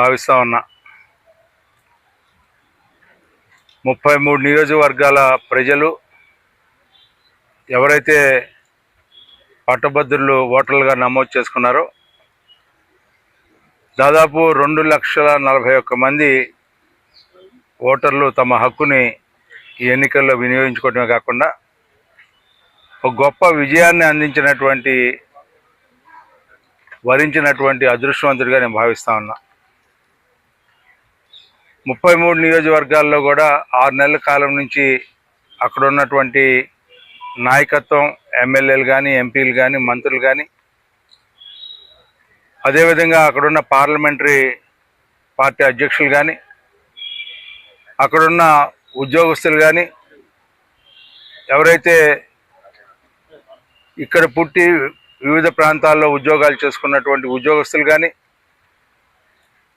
భావిస్తూ ఉన్నా. ముప్పై మూడు నియోజకవర్గాల ప్రజలు ఎవరైతే పట్టభద్రులు ఓటర్లుగా నమోదు చేసుకున్నారో దాదాపు రెండు లక్షల నలభై ఒక్క మంది ఓటర్లు తమ హక్కుని ఈ ఎన్నికల్లో వినియోగించుకోవడమే కాకుండా ఒక గొప్ప విజయాన్ని అందించినటువంటి వరించినటువంటి అదృష్టవంతుడిగా నేను భావిస్తా ఉన్నా. ముప్పై మూడు నియోజకవర్గాల్లో కూడా ఆరు నెలల కాలం నుంచి అక్కడ ఉన్నటువంటి నాయకత్వం ఎమ్మెల్యేలు కానీ ఎంపీలు కానీ మంత్రులు కానీ అదేవిధంగా అక్కడున్న పార్లమెంటరీ పార్టీ అధ్యక్షులు కానీ అక్కడున్న ఉద్యోగస్తులు కానీ ఎవరైతే ఇక్కడ పుట్టి వివిధ ప్రాంతాల్లో ఉద్యోగాలు చేసుకున్నటువంటి ఉద్యోగస్తులు కానీ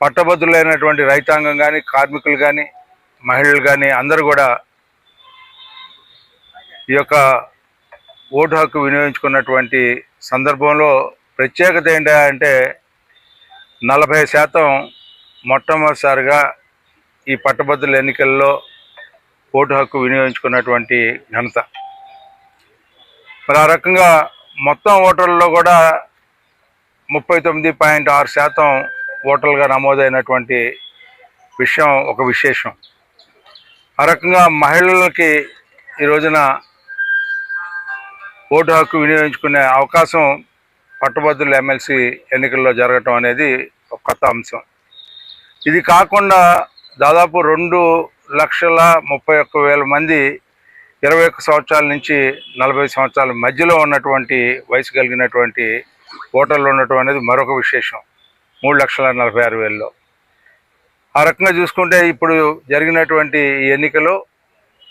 పట్టభద్రులైనటువంటి రైతాంగం కానీ కార్మికులు కానీ మహిళలు కానీ అందరూ కూడా ఈ యొక్క ఓటు హక్కు వినియోగించుకున్నటువంటి సందర్భంలో ప్రత్యేకత ఏంటి అంటే నలభై శాతం మొట్టమొదటిసారిగా ఈ పట్టభద్రుల ఎన్నికల్లో ఓటు హక్కు వినియోగించుకున్నటువంటి ఘనత. మరి ఆ రకంగా మొత్తం ఓటర్లలో కూడా ముప్పై తొమ్మిది పాయింట్ ఆరు శాతం ఓటర్లుగా నమోదైనటువంటి విషయం ఒక విశేషం. ఆ రకంగా మహిళలకి ఈ రోజున ఓటు హక్కు వినియోగించుకునే అవకాశం పట్టభద్రుల ఎమ్మెల్సీ ఎన్నికల్లో జరగటం అనేది ఒక కొత్త అంశం. ఇది కాకుండా దాదాపు రెండు లక్షల ముప్పై ఒక్క వేల మంది ఇరవై ఒక్క సంవత్సరాల నుంచి నలభై సంవత్సరాల మధ్యలో ఉన్నటువంటి వయసు కలిగినటువంటి ఓటర్లు ఉండటం అనేది మరొక విశేషం. మూడు లక్షల నలభై ఆరు వేలలో. ఆ రకంగా చూసుకుంటే ఇప్పుడు జరిగినటువంటి ఈ ఎన్నికలో